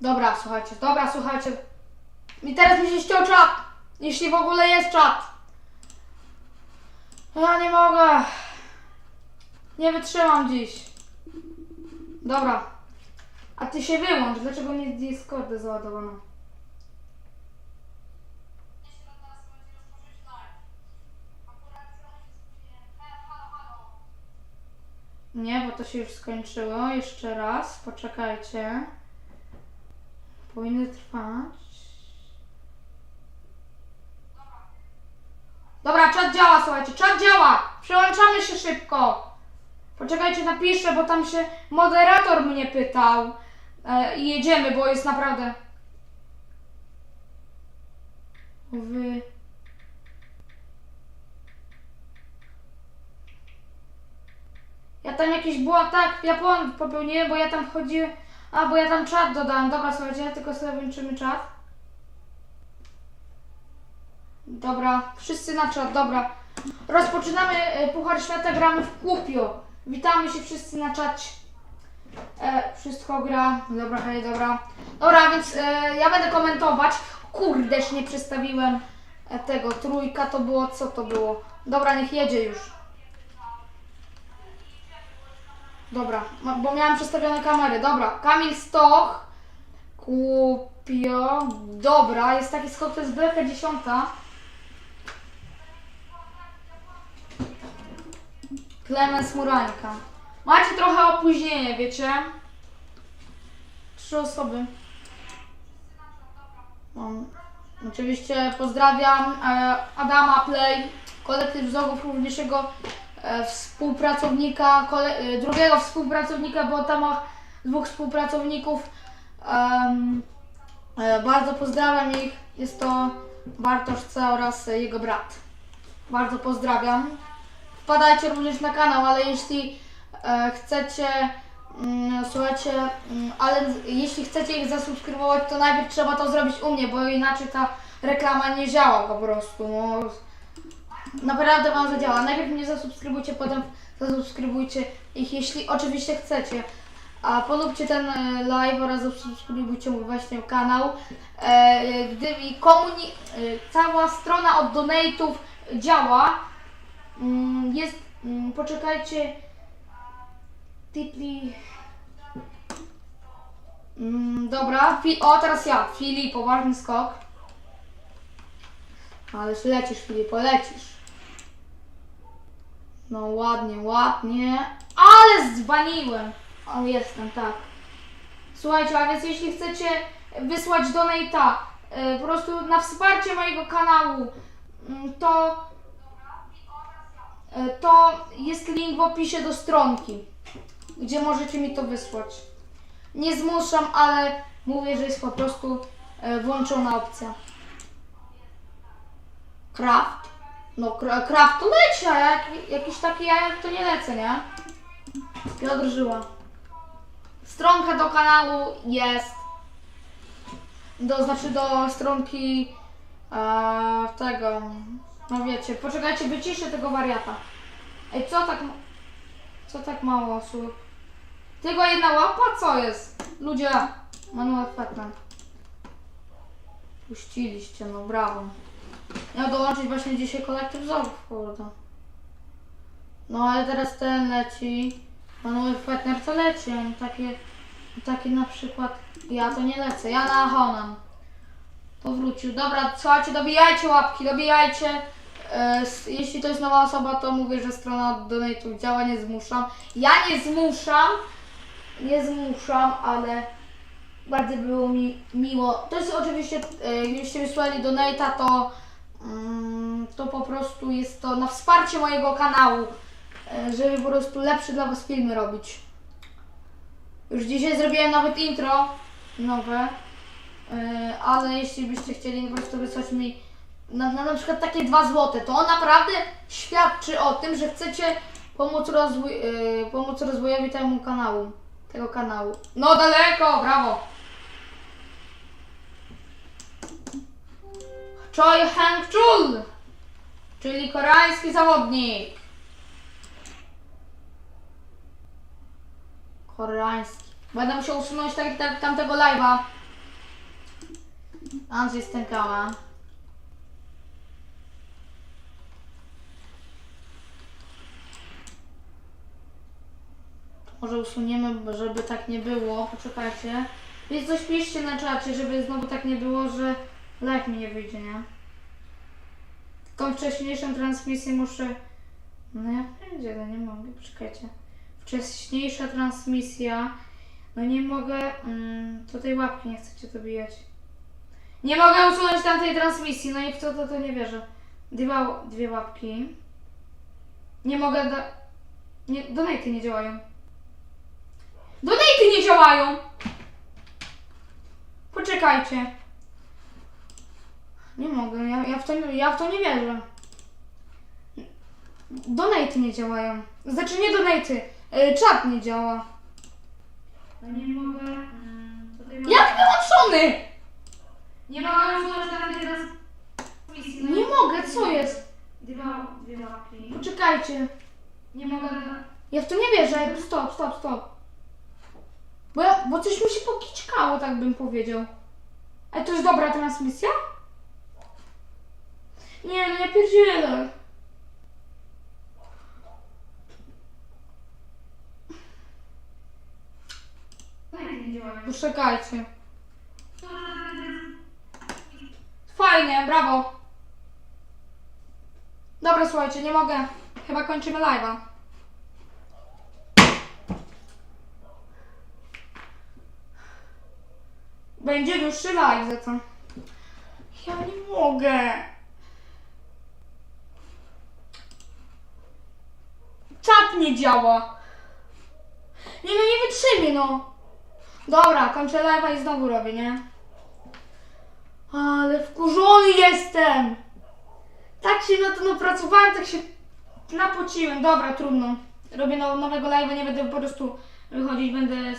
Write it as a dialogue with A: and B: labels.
A: Dobra, słuchajcie, dobra, słuchajcie. I teraz mi się ściął czat. Jeśli w ogóle jest czat. Ja nie mogę. Nie wytrzymam dziś. Dobra. A ty się wyłącz. Dlaczego mnie Discorda załadowano? Nie, bo to się już skończyło. Jeszcze raz. Poczekajcie. Powinny trwać. Dobra, czat działa, słuchajcie, czat działa! Przełączamy się szybko! Poczekajcie, napiszę, bo tam się moderator mnie pytał. E, I jedziemy, bo jest naprawdę... Wy... Ja tam jakiś błąd, tak, ja błąd popełniłem, bo ja tam wchodziłem... A, bo ja tam czat dodałem. Dobra, słuchajcie, tylko sobie włączymy czat. Dobra, wszyscy na czat, dobra. Rozpoczynamy e, Puchar Świata, gramy w Kupio. Witamy się wszyscy na czacie. E, wszystko gra. Dobra, hej, dobra. Dobra, więc e, ja będę komentować. Kurdeż, nie przedstawiłem e, tego. Trójka to było, co to było? Dobra, niech jedzie już. Dobra, bo miałem przestawione kamery. Dobra, Kamil Stoch, Kupio. Dobra, jest taki skok, to jest belka dziesiąta. Klemens Murańka. Macie trochę opóźnienie, wiecie? Trzy osoby. Mam. Oczywiście pozdrawiam e, Adama Play, kolektyw Zogów, również jego współpracownika, kole, e, drugiego współpracownika, bo tam ma dwóch współpracowników. E, bardzo pozdrawiam ich. Jest to Bartosz C oraz e, jego brat. Bardzo pozdrawiam. Wpadajcie również na kanał, ale jeśli e, chcecie, mm, słuchajcie, mm, ale jeśli chcecie ich zasubskrybować, to najpierw trzeba to zrobić u mnie, bo inaczej ta reklama nie działa po prostu. No, naprawdę Wam zadziała. Najpierw mnie zasubskrybujcie, potem zasubskrybujcie ich, jeśli oczywiście chcecie. A polubcie ten e, live oraz zasubskrybujcie mój właśnie kanał. E, gdy mi komuni- e, cała strona od donate'ów działa, Mm, Jest, mm, poczekajcie. Tipli. Mm, dobra, o teraz ja. Filip, poważny skok. Ależ lecisz, Filip, lecisz. No ładnie, ładnie. Ale zbaniłem. O, jestem, tak. Słuchajcie, a więc jeśli chcecie wysłać donate'a y, po prostu na wsparcie mojego kanału, mm, to E, to jest link w opisie do stronki, gdzie możecie mi to wysłać. Nie zmuszam, ale mówię, że jest po prostu e, włączona opcja. Craft? No, kra- craft to leci, a jak, jakiś taki ja to nie lecę, nie? Piotr Żyła. Stronka do kanału jest. Do, znaczy do stronki tego. No wiecie, poczekajcie, wyciszę tego wariata. Ej, co tak... Co tak mało osób? Tylko jedna łapa? Co jest? Ludzie, Manuel Fetman. Puściliście, no brawo. Miał dołączyć właśnie dzisiaj kolektyw wzorów, kurde. No ale teraz ten leci. Manuel Fetner to leci, a takie... Takie na przykład... Ja to nie lecę, ja na Honan. Powrócił. Dobra, słuchajcie, dobijajcie łapki, dobijajcie. E, Jeśli to jest nowa osoba, to mówię, że strona od donate'ów działa, nie zmuszam. Ja nie zmuszam, nie zmuszam, ale bardzo było mi miło. To jest oczywiście, e, jeśli wysłali donate'a, to, to po prostu jest to na wsparcie mojego kanału, e, żeby po prostu lepsze dla Was filmy robić. Już dzisiaj zrobiłem nawet intro nowe. Yy, ale jeśli byście chcieli po prostu wysłać mi na, na, na przykład takie 2 złote, to on naprawdę świadczy o tym, że chcecie pomóc, rozwój, yy, pomóc rozwojowi temu kanału, tego kanału. No daleko, brawo! Choi Hang Chul, czyli koreański zawodnik. Koreański. Będę musiał usunąć tak, tak, tamtego live'a, Andrzej stękała. Może usuniemy, żeby tak nie było. Poczekajcie. Więc coś piszcie na czacie, żeby znowu tak nie było, że live mi nie wyjdzie, nie? Tą wcześniejszą transmisję muszę... No ja będzie, no nie mogę, poczekajcie. Wcześniejsza transmisja. No nie mogę... Mm, tutaj łapki nie chcecie dobijać. Nie mogę usunąć tamtej transmisji, no i w to, to, to nie wierzę. Dwie, dwie łapki. Nie mogę da... Nie, donaty nie działają. Donaty nie działają! Poczekajcie. Nie mogę, ja, ja, w, to, ja w to nie wierzę. Donaty nie działają. Znaczy nie donaty, y, czat nie działa. No nie mogę... mm, tutaj mam- Jak wyłączony? Nie mogę usunąć tamtej transmisji. Nie mogę, co jest? Dwa, dwie łapki. Poczekajcie. Nie mogę... Ja w to nie wierzę. Stop, stop, stop. Bo, ja, bo coś mi się pokiczkało, tak bym powiedział. Ale to jest dobra transmisja? Nie, no ja pierdzielę. Poczekajcie. Fajnie, brawo. Dobra, słuchajcie, nie mogę. Chyba kończymy live'a. Będzie dłuższy live za to. Ja nie mogę. Czat nie działa. Nie no, nie wytrzymie no. Dobra, kończę live'a i znowu robię, nie? Ale wkurzony jestem! Tak się na to napracowałem, tak się napociłem. Dobra, trudno. Robię now- nowego live'a, nie będę po prostu wychodzić, będę